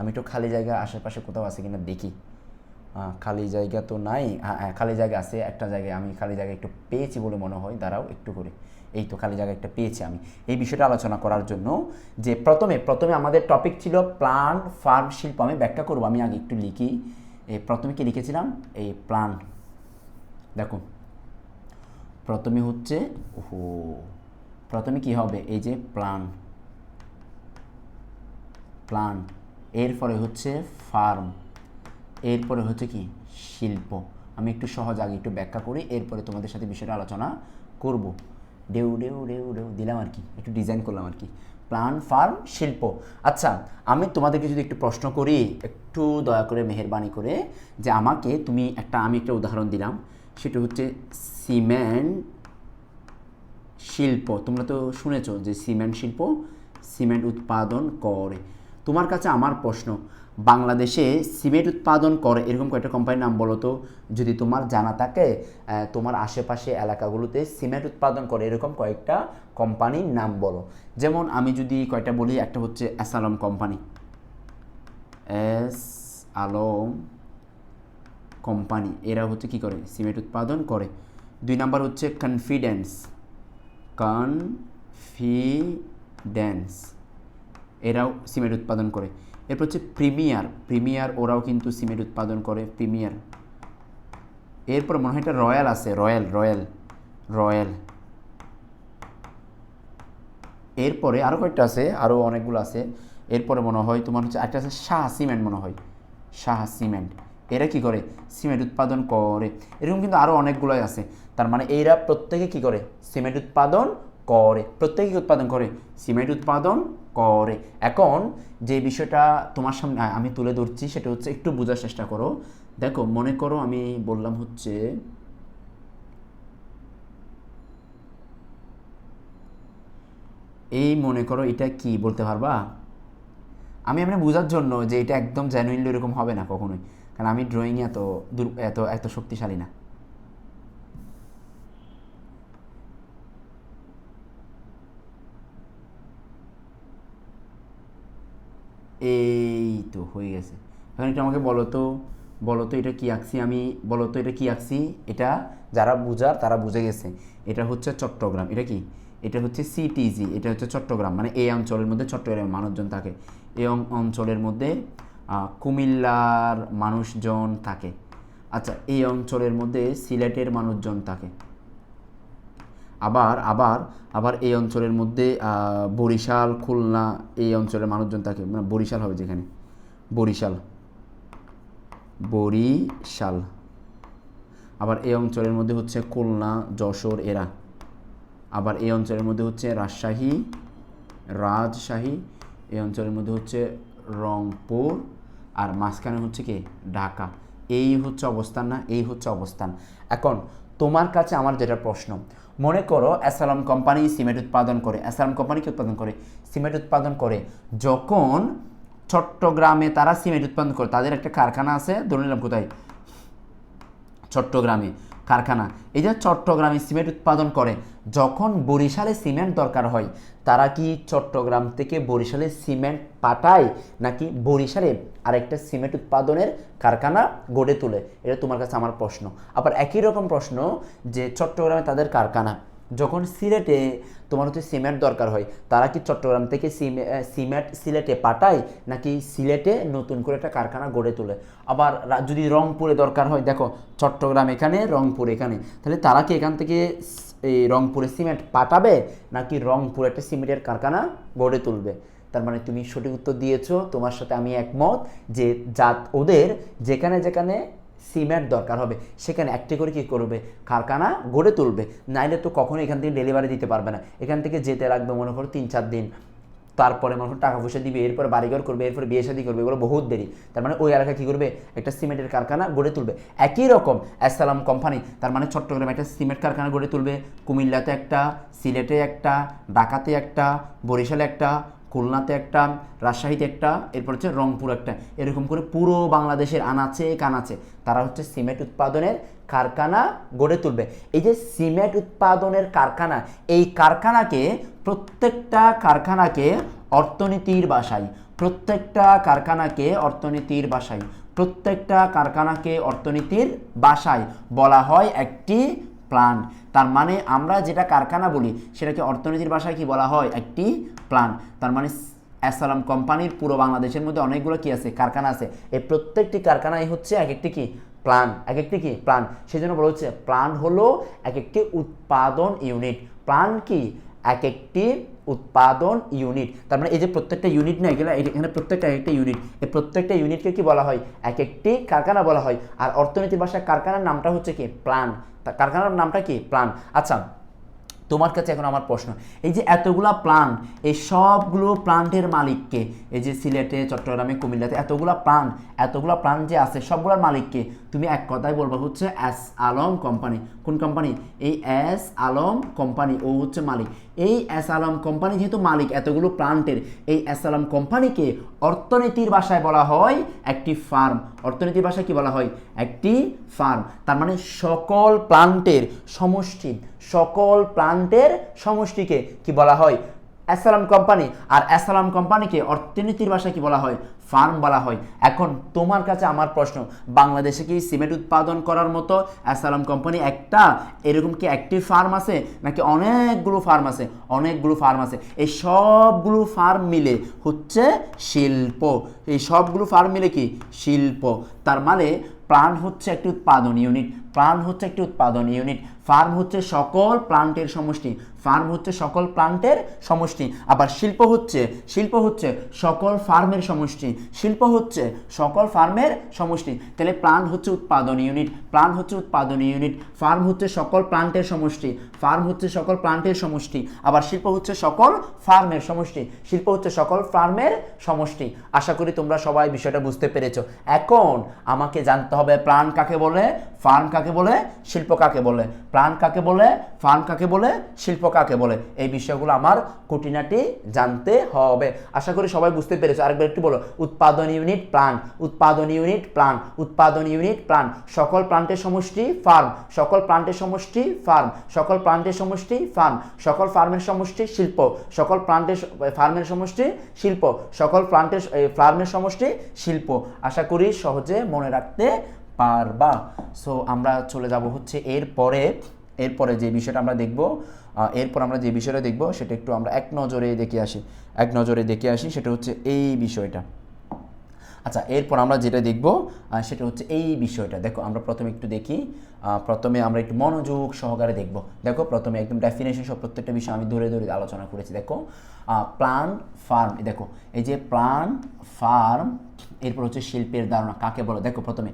আমি একটু খালি জায়গা আশেপাশে কোথাও আছে কিনা দেখি। খালি জায়গা তো নাই। হ্যাঁ হ্যাঁ, খালি জায়গা আছে একটা জায়গায় আমি খালি জায়গা একটু পেয়েছি বলে মনে হয়। দাঁড়াও একটু করে। এই তো খালি জায়গা একটা পেয়েছি আমি। এই বিষয়টা আলোচনা করার জন্য যে প্রথমে প্রথমে আমাদের টপিক ছিল প্লান ফার্ম শিল্প। আমি ব্যাখ্যা করব আমি আগে একটু লিখি। এই প্রথমে কি লিখেছিলাম? এই প্লান দেখো। প্রথমে হচ্ছে ওহো প্রথমে কি হবে? এই যে প্লান প্লান এরপরে হচ্ছে ফার্ম, এরপরে হচ্ছে কি? শিল্প। আমি একটু সহজ আগে একটু ব্যাখ্যা করি, এরপরে তোমাদের সাথে বিষয়টা আলোচনা করব। ডেউ ডেউ ডেউ ডেউ, দিলাম আর কি, একটু ডিজাইন করলাম আর কি। প্লান, ফার্ম, শিল্প। আচ্ছা আমি তোমাদেরকে যদি একটু প্রশ্ন করি, একটু দয়া করে, মেহরবানি করে, যে আমাকে তুমি একটা, আমি একটা উদাহরণ দিলাম, সেটা হচ্ছে সিমেন্ট শিল্প। তোমরা তো শুনেছো যে সিমেন্ট শিল্প, সিমেন্ট উৎপাদন করে। তোমার কাছে আমার প্রশ্ন, বাংলাদেশে সিমেন্ট উৎপাদন করে এরকম কয়েকটা কোম্পানির নাম বলো তো, যদি তোমার জানা থাকে তোমার আশেপাশে এলাকাগুলোতে সিমেন্ট উৎপাদন করে এরকম কয়েকটা কোম্পানির নাম বলো। যেমন আমি যদি কয়টা বলি, একটা হচ্ছে অ্যাসালম কোম্পানি এস আলম কোম্পানি এরা হচ্ছে কি করে? সিমেন্ট উৎপাদন করে। দুই নাম্বার হচ্ছে কনফিডেন্স কনফিডেন্স এরাও সিমেন্ট উৎপাদন করে। এরপর হচ্ছে প্রিমিয়ার। প্রিমিয়ার ওরাও কিন্তু সিমেন্ট উৎপাদন করে, প্রিমিয়ার। এরপর মনে হয় একটা রয়্যাল আছে, রয়্যাল রয়্যাল রয়্যাল। এরপরে আরও কয়েকটা আছে আরও অনেকগুলো আছে। এরপরে মনে হয় তোমার হচ্ছে একটা আছে শাহ সিমেন্ট মনে হয়। শাহ সিমেন্ট। এরা কি করে? সিমেন্ট উৎপাদন করে। এরকম কিন্তু আরও অনেকগুলোই আছে। তার মানে এরা প্রত্যেকে কি করে? সিমেন্ট উৎপাদন করে। প্রত্যেকে উৎপাদন করে? সিমেন্ট উৎপাদন করে। এখন যে বিষয়টা তোমার সামনে আমি তুলে ধরছি সেটা হচ্ছে একটু বোঝার চেষ্টা করো। দেখো, মনে করো আমি বললাম হচ্ছে এই মনে করো এটা কি বলতে পারবা? আমি এমনি বোঝার জন্য যে এটা একদম জেনুইনলি এরকম হবে না কখনোই। কারণ আমি ড্রয়িং এত এত এত শক্তিশালী না। এই তো হয়ে গেছে। এখন এটা আমাকে বলো তো বলো তো এটা কি আঁকছি আমি, বলো তো এটা কি আঁকছি, এটা যারা বুঝার তারা বুঝে গেছে। এটা হচ্ছে চট্টগ্রাম, এটা কি? এটা হচ্ছে সিটিজি এটা হচ্ছে চট্টগ্রাম মানে এই অঞ্চলের মধ্যে চট্টগ্রামের মানুষজন থাকে। এই অঞ্চলের মধ্যে কুমিল্লার মানুষজন থাকে। আচ্ছা এই অঞ্চলের মধ্যে সিলেটের মানুষজন থাকে। আবার আবার আবার এই অঞ্চলের মধ্যে বরিশাল, খুলনা, এই অঞ্চলের মানুষজন থাকে। মানে বরিশাল হবে যেখানে? বরিশাল। বরিশাল। আবার এই অঞ্চলের মধ্যে হচ্ছে খুলনা, যশোর, এরা। আবার এই অঞ্চলের মধ্যে হচ্ছে রাজশাহী রাজশাহী, এই অঞ্চলের মধ্যে হচ্ছে রংপুর, আর মাঝখানে হচ্ছে কি? ঢাকা। এই হচ্ছে অবস্থান না? এই হচ্ছে অবস্থান। এখন, তোমার কাছে আমার যেটা প্রশ্ন মনে করো অ্যাসালাম কোম্পানি সিমেন্ট উৎপাদন করে, অ্যাসালাম কোম্পানি কি উৎপাদন করে, সিমেন্ট উৎপাদন করে। যখন চট্টগ্রামে তারা সিমেন্ট উৎপাদন করে, তাদের একটা কারখানা আছে, ধরে নিলাম কোথায়? চট্টগ্রামে। কারখানা। এই যে চট্টগ্রামে সিমেন্ট উৎপাদন করে, যখন বরিশালে সিমেন্ট দরকার হয়, তারা কি চট্টগ্রাম থেকে বরিশালে সিমেন্ট পাঠায়, নাকি বরিশালে আরেকটা সিমেন্ট উৎপাদনের কারখানা গড়ে তোলে? এটা তোমার কাছে আমার প্রশ্ন। আবার একই রকম প্রশ্ন যে, চট্টগ্রামে তাদের কারখানা। যখন সিলেটে তোমার হচ্ছে সিমেন্ট দরকার হয়, তারা কি চট্টগ্রাম থেকে সিমে- সিমেন্ট সিলেটে পাঠায়, নাকি সিলেটে নতুন করে একটা কারখানা গড়ে তোলে? আবার যদি রংপুরে দরকার হয়, দেখো চট্টগ্রাম এখানে, রংপুর এখানে, তাহলে তারা কি এখান থেকে এই রংপুরে সিমেন্ট পাঠাবে, নাকি রংপুরে একটা সিমেন্টের কারখানা গড়ে তুলবে? তার মানে তুমি সঠিক উত্তর দিয়েছ, তোমার সাথে আমি একমত যে জাত ওদের যেখানে যেখানে সিমেন্ট দরকার হবে। সেখানে একটি করে কি করবে? কারখানা গড়ে তুলবে। নাইলে তো কখনো এখান থেকে ডেলিভারি দিতে পারবে না। এখান থেকে যেতে লাগবে মনে করো তিন চার দিন। তারপরে মনে করো টাকা পয়সা দিবে, এরপরে বাড়িঘর করবে, এরপরে বিয়ে শাদী করবে, এগুলো বহুত দেরি। তার মানে ওই এলাকায় কী করবে? একটা সিমেন্টের কারখানা গড়ে তুলবে। একই রকম অ্যাসালাম কোম্পানি তার মানে চট্টগ্রামে একটা সিমেন্ট কারখানা গড়ে তুলবে। কুমিল্লাতে একটা, সিলেটে একটা, ঢাকাতে একটা, বরিশালে একটা খুলনাতে একটা, রাজশাহীতে একটা, এরপর হচ্ছে রংপুর একটা। এরকম করে পুরো বাংলাদেশের আনাচে, কানাচে। তারা হচ্ছে সিমেন্ট উৎপাদনের কারখানা গড়ে তুলবে। এই যে সিমেন্ট উৎপাদনের কারখানা, এই কারখানাকে, প্রত্যেকটা কারখানাকে অর্থনীতির ভাষায় প্রত্যেকটা কারখানাকে অর্থনীতির বাসায়, প্রত্যেকটা কারখানাকে অর্থনীতির বাসায় বলা হয় একটি প্লান্ট তার মানে আমরা যেটা কারখানা বলি, সেটাকে অর্থনীতির ভাষায় কি বলা হয়? একটি প্ল্যান তার মানে অ্যাসালাম কোম্পানির পুরো বাংলাদেশের মধ্যে অনেকগুলো কি আছে? কারখানা আছে। এই প্রত্যেকটি কারখানাই হচ্ছে এক একটি কি? প্লান এক একটি কি? প্লান সেই জন্য বলা হচ্ছে প্লান হলো এক একটি উৎপাদন ইউনিট প্লান কি? এক একটি উৎপাদন ইউনিট তার মানে এই যে প্রত্যেকটা ইউনিট না, এগুলো এখানে প্রত্যেকটা একটা ইউনিট এই প্রত্যেকটা ইউনিটকে কি বলা হয়? এক একটি কারখানা বলা হয়। আর অর্থনীতির ভাষায় কারখানার নামটা হচ্ছে কি? প্লান তা কারখানার নামটা কি? প্লান আচ্ছা তোমার কাছে এখন আমার প্রশ্ন। এই যে এতগুলা প্লান্ট এই সবগুলো প্লান্টের মালিককে, এই যে সিলেটে, চট্টগ্রামে, কুমিল্লাতে এতগুলা প্লান্ট এতগুলা প্লান্ট যে আছে, সবগুলোর মালিককে তুমি এক কথায় বলব হচ্ছে অ্যাস আলম কোম্পানি। কোন কোম্পানি? এই এস আলম কোম্পানি, ও হচ্ছে মালিক। এই এস আলম কোম্পানি যেহেতু মালিক, এতগুলো প্লান্টের। এই এস আলম কোম্পানিকে অর্থনীতির ভাষায় বলা হয় একটি ফার্ম। অর্থনীতির ভাষায় কি বলা হয়? একটি ফার্ম। তার মানে সকল প্লান্টের সমষ্টি, সকল প্লান্টের সমষ্টিকে কি বলা হয়? Asylum company. আর অ্যাসালাম কোম্পানিকে অর্থনীতির ভাষায় কি বলা হয়? ফার্ম বলা হয়। এখন তোমার কাছে আমার প্রশ্ন, বাংলাদেশে কি সিমেন্ট উৎপাদন করার মতো অ্যাসালাম কোম্পানি একটা এরকম কি একটি ফার্ম আছে, নাকি অনেকগুলো ফার্ম আছে, অনেকগুলো ফার্ম আছে? এই সবগুলো ফার্ম মিলে হচ্ছে শিল্প। এই সবগুলো ফার্ম মিলে কি? শিল্প। তার মানে প্লান্ট হচ্ছে একটি উৎপাদন ইউনিট প্লান হচ্ছে একটি উৎপাদন ইউনিট ফার্ম হচ্ছে সকল প্লান্টের সমষ্টি ফার্ম হচ্ছে সকল প্লান্টের সমষ্টি। আবার শিল্প হচ্ছে শিল্প হচ্ছে সকল ফার্মের সমষ্টি। শিল্প হচ্ছে সকল ফার্মের সমষ্টি। তাহলে প্লান্ট হচ্ছে উৎপাদন ইউনিট প্লান্ট হচ্ছে উৎপাদন ইউনিট ফার্ম হচ্ছে সকল প্লান্টের সমষ্টি। ফার্ম হচ্ছে সকল প্লান্টের সমষ্টি, আবার শিল্প হচ্ছে সকল ফার্মের সমষ্টি, শিল্প হচ্ছে সকল ফার্মের সমষ্টি। আশা করি তোমরা সবাই বিষয়টা বুঝতে পেরেছ। এখন আমাকে জানতে হবে প্লান কাকে বলে, ফার্ম কাকে বলে, শিল্প কাকে বলে। প্রাণ কাকে বলে, ফার্ম কাকে বলে, শিল্প কাকে বলে? এই বিষয়গুলো আমার খুঁটিনাটি জানতে হবে। আশা করি সবাই বুঝতে পেরেছ। আরেকবার একটু বলো, উৎপাদন ইউনিট প্রাণ, উৎপাদন ইউনিট প্রাণ, উৎপাদন ইউনিট প্রাণ, সকল প্লান্টের সমষ্টি ফার্ম, সকল প্লান্টের সমষ্টি ফার্ম, সকল প্লান্টের সমষ্টি ফার্ম সকল ফার্মের সমষ্টি, শিল্প. সকল প্লান্টের ফার্মের সমষ্টি, শিল্প. সকল প্লান্টের ফার্মের সমষ্টি, শিল্প। আশা করি সহজে মনে রাখতে পারবা। সো আমরা চলে যাব হচ্ছে এরপরে এরপরে যে বিষয়টা আমরা দেখব এরপর আমরা যে বিষয়টা দেখব, সেটা একটু আমরা এক নজরে দেখে আসি। এক নজরে দেখে আসি, সেটা হচ্ছে এই বিষয়টা। আচ্ছা এরপর আমরা যেটা দেখব সেটা হচ্ছে এই বিষয়টা। দেখো, আমরা প্রথমে একটু দেখি প্রথমে আমরা একটু মনোযোগ সহকারে দেখব। দেখো, প্রথমে একদম ডেফিনেশন সব প্রত্যেকটা বিষয় আমি ধরে ধরে আলোচনা করেছি। দেখো প্লান ফার্ম দেখো, এই যে প্লান ফার্ম এরপর হচ্ছে শিল্পের ধারণা, কাকে বলো? দেখো, প্রথমে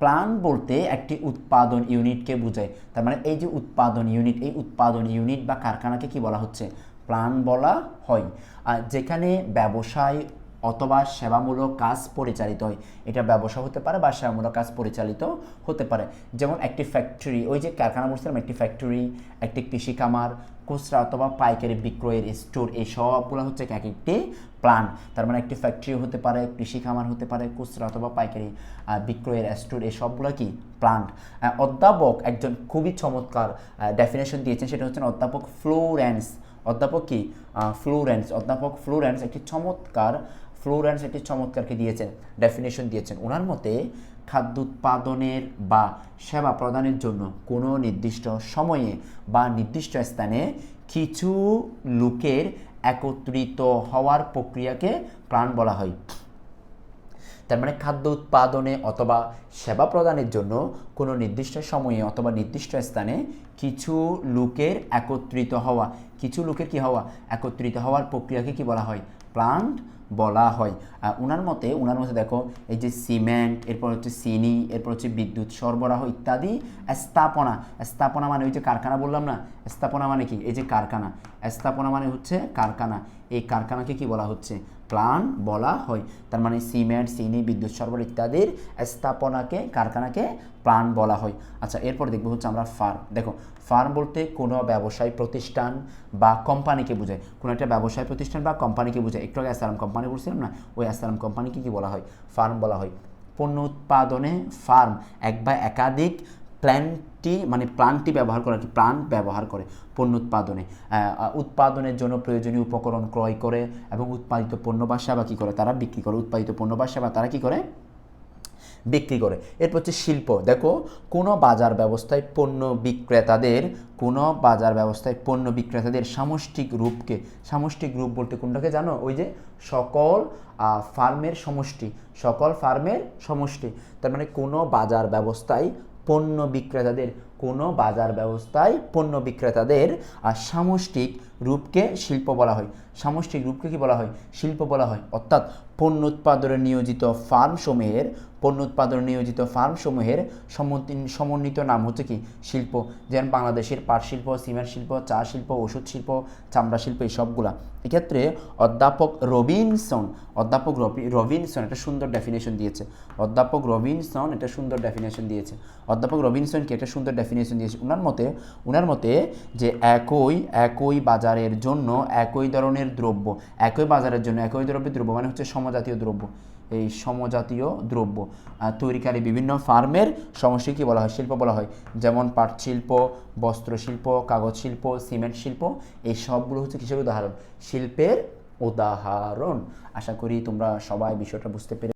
প্লান বলতে একটি উৎপাদন ইউনিটকে বোঝায়। তার মানে এই যে উৎপাদন ইউনিট এই উৎপাদন ইউনিট বা কারখানাকে কি বলা হচ্ছে? প্লান বলা হয়। যেখানে ব্যবসায় অথবা সেবামূলক কাজ পরিচালিত হয়। এটা ব্যবসা হতে পারে বা সেবামূলক কাজ পরিচালিত হতে পারে। যেমন একটি ফ্যাক্টরি ওই যে কারখানা বলছিলাম, একটি ফ্যাক্টরি একটি কৃষি খামার, খুচরা অথবা পাইকারি বিক্রয়ের স্টোর এই সবগুলো হচ্ছে এক একটি প্লান্ট তার মানে একটি ফ্যাক্টরি হতে পারে, কৃষি খামার হতে পারে, খুচরা অথবা পাইকারি বিক্রয়ের স্টোর এই সবগুলো কি? প্লান্ট অধ্যাপক একজন খুবই চমৎকার ডেফিনেশন দিয়েছেন, সেটা হচ্ছে অধ্যাপক ফ্লোরেন্স। অধ্যাপক কি? ফ্লোরেন্স। অধ্যাপক ফ্লোরেন্স একটি চমৎকার ফ্লোরেন্স একটি চমৎকারকে দিয়েছেন ডেফিনেশন দিয়েছেন। ওনার মতে খাদ্য উৎপাদনের বা সেবা প্রদানের জন্য কোনো নির্দিষ্ট সময়ে বা নির্দিষ্ট স্থানে কিছু লোকের একত্রিত হওয়ার প্রক্রিয়াকে প্রাণ বলা হয়। তার মানে খাদ্য উৎপাদনে অথবা সেবা প্রদানের জন্য কোনো নির্দিষ্ট সময়ে অথবা নির্দিষ্ট স্থানে কিছু লোকের একত্রিত হওয়া, কিছু লোকের কি হওয়া? একত্রিত হওয়ার প্রক্রিয়াকে কি বলা হয়? প্লান্ট বলা হয়। ওনার মতে ওনার মতে দেখো, এই যে সিমেন্ট এরপর হচ্ছে চিনি, এরপর হচ্ছে বিদ্যুৎ সরবরাহ ইত্যাদি, স্থাপনা। স্থাপনা মানে ওই যে কারখানা বললাম না? স্থাপনা মানে কি? এই যে কারখানা। স্থাপনা মানে হচ্ছে কারখানা। এই কারখানাকে কি বলা হচ্ছে? প্লান বলা হয়। তার মানে সিমেন্ট, চিনি, বিদ্যুৎ সরবরাহ ইত্যাদির স্থাপনাকে, কারখানাকে প্লান বলা হয়। আচ্ছা এরপর দেখব হচ্ছে আমরা ফার্ম। দেখো, ফার্ম বলতে কোনো ব্যবসায় প্রতিষ্ঠান বা কোম্পানিকে বোঝায়। কোনো একটা ব্যবসায় প্রতিষ্ঠান বা কোম্পানিকে বোঝায়। একটু আগে অ্যাসালাম কোম্পানি বলছিলাম না? ওই অ্যাসালাম কোম্পানিকে কি বলা হয়? ফার্ম বলা হয়। পণ্য উৎপাদনে ফার্ম এক বা একাধিক প্ল্যান্টটি মানে প্লান্টটি ব্যবহার করে কি প্লান্ট ব্যবহার করে পণ্য উৎপাদনে। উৎপাদনের জন্য প্রয়োজনীয় উপকরণ ক্রয় করে এবং উৎপাদিত পণ্য বা সেবা কী করে তারা বিক্রি করে। উৎপাদিত পণ্য বা সেবা তারা কী করে? বিক্রি করে। এরপর হচ্ছে শিল্প। দেখো, কোনো বাজার ব্যবস্থায় পণ্য বিক্রেতাদের, কোনো বাজার ব্যবস্থায় পণ্য বিক্রেতাদের সামষ্টিক রূপকে, সামষ্টিক রূপ বলতে কোনটাকে জানো? ওই যে সকল ফার্মের সমষ্টি, সকল ফার্মের সমষ্টি। তার মানে কোনো বাজার ব্যবস্থায় পণ্য বিক্রেতাদের কোনো বাজার ব্যবস্থায় পণ্য বিক্রেতাদের সামষ্টিক রূপকে শিল্প বলা হয়। সামষ্টিক রূপকে কি বলা হয়? শিল্প বলা হয়। অর্থাৎ পণ্য উৎপাদনে নিয়োজিত ফার্মসমূহের, পণ্য উৎপাদনে নিয়োজিত ফার্মসমূহের সমন্বি- সমন্বিত নাম হচ্ছে কি? শিল্প। যেমন বাংলাদেশের পাট শিল্প, সিমেন্ট শিল্প, চা শিল্প, ওষুধ শিল্প, চামড়া শিল্প এই সবগুলা এক্ষেত্রে অধ্যাপক রবিনসন, অধ্যাপক রবি- রবিনসন একটা সুন্দর ডেফিনেশন দিয়েছে। অধ্যাপক রবিনসন একটা সুন্দর ডেফিনেশন দিয়েছে। অধ্যাপক রবিনসনকে একটা সুন্দর ডেফিনেশন দিয়েছে। ওনার মতে ওনার মতে যে একই একই বাজারের জন্য একই ধরনের দ্রব্য, একই বাজারের জন্য একই দ্রব্যের দ্রব্য মানে হচ্ছে সমজাতীয় দ্রব্য। এই সমজাতীয় দ্রব্য তৈরিকারী বিভিন্ন ফার্মের সমষ্টিকে বলা হয়? শিল্প বলা হয়। যেমন পাট শিল্প, বস্ত্র শিল্প, কাগজ শিল্প, সিমেন্ট শিল্প, এই সবগুলো হচ্ছে কিসের উদাহরণ? শিল্পের উদাহরণ। আশা করি তোমরা সবাই বিষয়টা বুঝতে পেরে